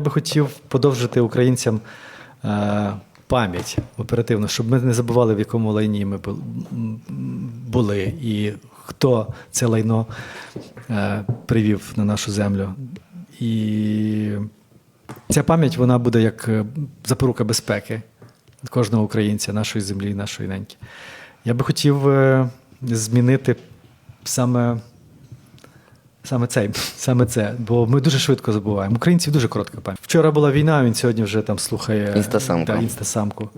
Я би хотів подовжити українцям е, пам'ять оперативно, щоб ми не забували, в якому лайні ми були і хто це лайно е, привів на нашу землю. І ця пам'ять вона буде як е, запорука безпеки кожного українця, нашої землі, нашої неньки. Я би хотів змінити саме. Саме цей, саме це, бо ми дуже швидко забуваємо. Українців дуже коротка пам'ять. Вчора була війна, він сьогодні вже там слухає Інстасамку. Да, інстасамку.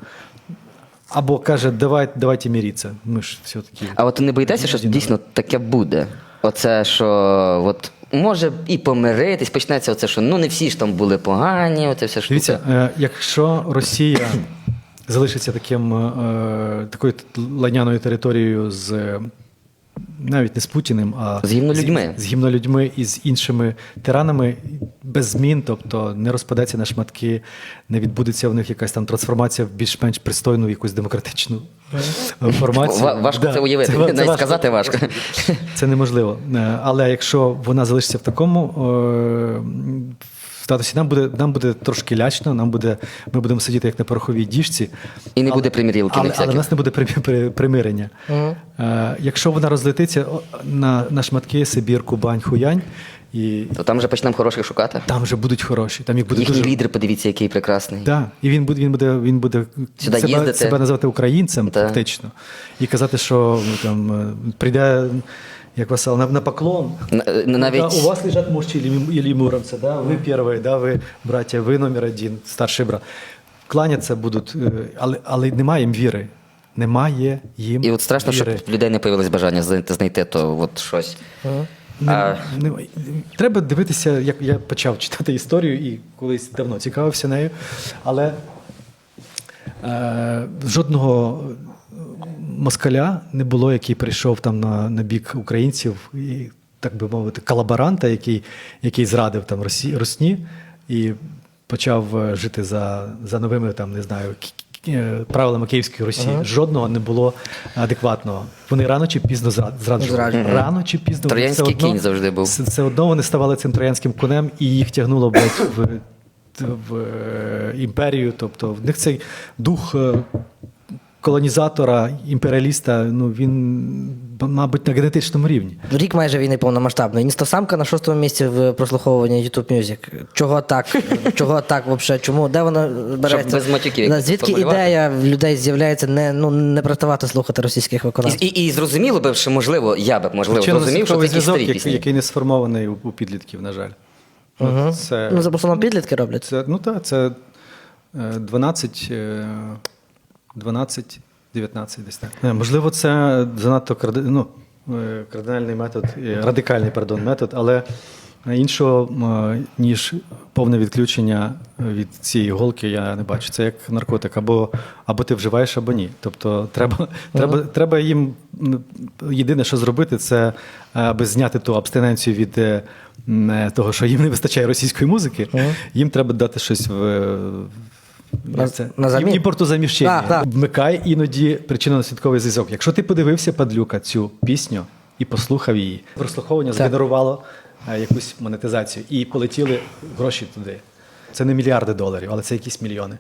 Або каже, давай, давайте міріться. Ми ж все-таки. А от не боїтеся, що дійсно таке буде? Оце, що от може і помиритись, почнеться оце, що ну не всі ж там були погані, оце все штука. Дивіться, е, якщо Росія залишиться таким, е, такою лайняною територією з е, навіть не з Путіним, а З гімнолюдьми. з, з гімнолюдьми і з іншими тиранами без змін, тобто не розпадеться на шматки, не відбудеться в них якась там трансформація в більш-менш пристойну, якусь демократичну е, формацію. Ва- важко це уявити, навіть сказати важко. Це неможливо. Е, Але якщо вона залишиться в такому статусі, нам буде, нам буде трошки лячно, нам буде, ми будемо сидіти як на пороховій діжці. І не буде примірілки Але, але в нас не буде при- при- примирення. Е, Якщо вона розлетиться на, на шматки Сибір, Кубань, Хуянь, і То там вже почнемо хороших шукати. там вже будуть хороші. Там їх буде Їхній дуже лідер, подивіться, який прекрасний. Да, і він буде, він буде, він буде Сюди себе, їздити. себе називати українцем, Да. фактично, і казати, що ну, там е, прийде, як Васил, на, на поклон. Навіть- Да, у вас лежать мужчі или, или да? ви перший, да? ви браття, ви номер один, старший брат. Кланятися будуть, е, але, але немає їм віри. Немає їм І от страшно, щоб віри. в людей не появилось бажання знайти, то от щось. Не, А- не, треба дивитися, як я почав читати історію і колись давно цікавився нею, але е, жодного москаля не було, який прийшов там на, на бік українців, і, так би мовити, колаборанта, який, який зрадив там Росі, Росні і почав е, жити за, за новими там, не знаю, е, правилами Київської Росії. Жодного не було адекватного. Вони рано чи пізно зрад- зраджували. Рано чи пізно Троянський все одно- кінь завжди був. Все, все одно вони ставали цим троянським конем і їх тягнуло блядь, в, в е, імперію. Тобто в них цей дух колонізатора, імперіаліста, ну він, мабуть, на генетичному рівні. Рік майже війни повномасштабної. Інстасамка на шостому місці в прослуховуванні YouTube Music. Чого так? Чого так взагалі? Чому? Де вона береться? без матюків Звідки ідея в людей з'являється не, ну, не приставати слухати російських виконавців? і, і зрозуміло би, що можливо, я би можливо зрозумів, що це якісь зв'язок, старі який, пісні. який не сформований у, у підлітків, на жаль. От Це, Ну, за основному підлітки роблять. це, ну так, це е, 12, е, 12, 19 десь так. Можливо, це занадто карди... ну, е, кардинальний метод, е, радикальний пардон, метод, але іншого, ніж повне відключення від цієї голки, я не бачу. Це як наркотик, або, або ти вживаєш, або ні. Тобто треба, треба, треба їм єдине, що зробити, це е, аби зняти ту абстиненцію від е, е, того, що їм не вистачає російської музики, їм треба дати щось в. На- це? на замін? Імпортозаміщення. Так, так. Вмикай іноді причинно-наслідковий зв'язок. Якщо ти подивився падлюка цю пісню і послухав її, прослуховування згенерувало е, якусь монетизацію і полетіли гроші туди. Це не мільярди доларів, але це якісь мільйони.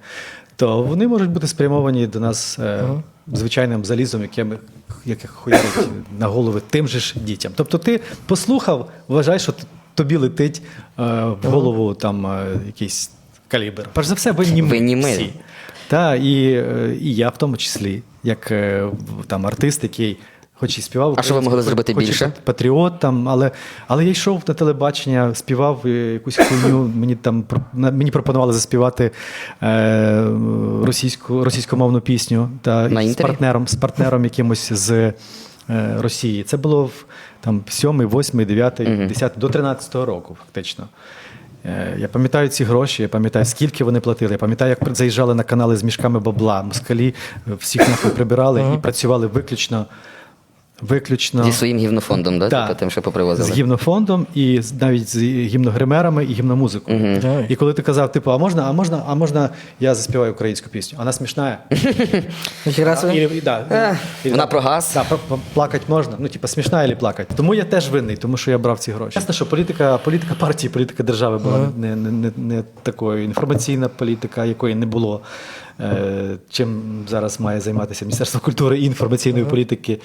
То вони можуть бути спрямовані до нас е, звичайним залізом, яке ми яке хуярить на голови тим же ж дітям. Тобто ти послухав, вважай, що т- тобі летить е, в голову там е, якийсь калібр. Перш за все, винні ми Винні ми. всі. Та, і, е, і я в тому числі, як е, там артист, який хоч і співав. А що ви могли зробити хоч більше? Патріот там, але, але я йшов на телебачення, співав е, якусь хуйню. Мені там мені пропонували заспівати е, російську, російськомовну пісню та На з партнером, з партнером якимось з е, Росії. Це було в там 7, 8, 9, 10, до 13 року, фактично. Е, Я пам'ятаю ці гроші, я пам'ятаю, скільки вони платили. Я пам'ятаю, як заїжджали на канали з мішками бабла. Москалі е, всіх нахуй прибирали і працювали виключно виключно Зі своїм гівнофондом, да? Так. Типу, тим, що з попривозили. гімнофондом і навіть з гімногримерами і гімномузикою. Мгм. І коли ти казав, типу, а можна, а можна, а можна я заспіваю українську пісню? Вона смішна. Ніхіра І, і, да, і- вона про газ. Да, плакать можна. Ну, типу, смішна і плакать. Тому я теж винний, тому що я брав ці гроші. Ясно, що політика, політика партії, політика держави була не, не, не, не такою. Інформаційна політика, якої не було. Е, чим зараз має займатися Міністерство культури і інформаційної політики.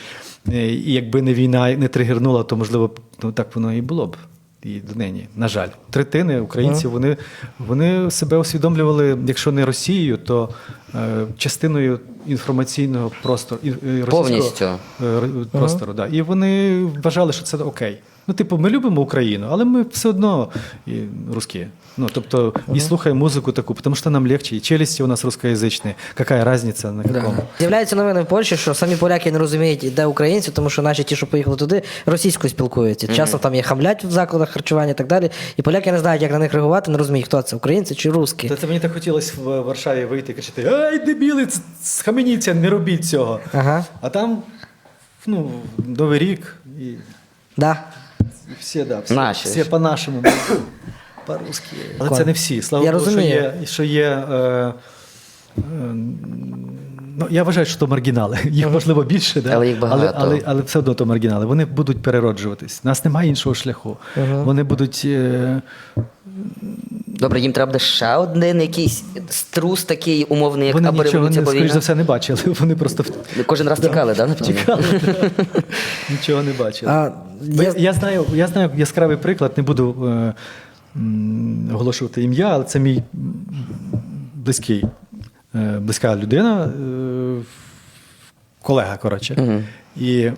Е, і якби не війна не тригернула, то можливо ну, так воно і було б. І донині, на жаль, третини українців вони, вони себе усвідомлювали, якщо не Росією, то е, частиною інформаційного простору і- і російського Повністю. е, простору. Да. І вони вважали, що це окей. Ну, типу, ми любимо Україну, але ми все одно і, русські. Ну, тобто, і слухаємо музику таку, тому що нам легче, і челюсті у нас русскоязичні. Яка різниця на якому? З'являються новини в Польщі, що самі поляки не розуміють, де українці, тому що наші ті, що поїхали туди, російською спілкуються. Часом там є хамлять в закладах харчування і так далі. І поляки не знають, як на них реагувати, не розуміють, хто це українці чи русські. Та це мені так хотілося в Варшаві вийти і кричати: Ай, дебіли, схаменіться, не робіть цього. Ага. А там ну, Новий рік і Да. Всі, да, всі, Наші всі по-нашому. По-русски. Але це не всі. Слава Я Богу, що є. Що є е, е, ну, я вважаю, що то маргінали. Їх можливо більше, да? Але їх багато. Але, але, але все одно то маргінали. Вони будуть перероджуватись. У нас немає іншого шляху. Вони будуть. Е, Добре, їм треба буде ще один якийсь струс такий умовний, як вони або нічого, революція, не, скоріш за все, не бачили. Вони просто в- Кожен раз тікали, да, напевно? Тікали, да. Нічого не бачили. А, я- я... Знаю, я знаю яскравий приклад, не буду е, м, оголошувати ім'я, але це мій близький, е, близька людина, е, колега, коротше. І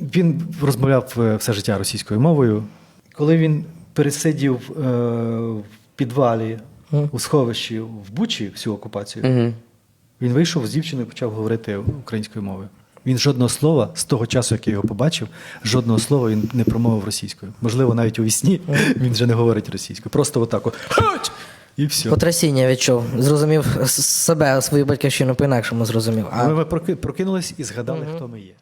він розмовляв е, все життя російською мовою. Коли він пересидів е, в підвалі у сховищі в Бучі всю окупацію, Мгм. він вийшов з дівчиною і почав говорити українською мовою. Він жодного слова з того часу, як я його побачив, жодного слова він не промовив російською. Можливо, навіть у вісні він вже не говорить російською. Просто отак от і все. Потрясіння відчув. Зрозумів себе, свою батьківщину по-інакшому зрозумів. А Ми проки- прокинулись і згадали, хто ми є.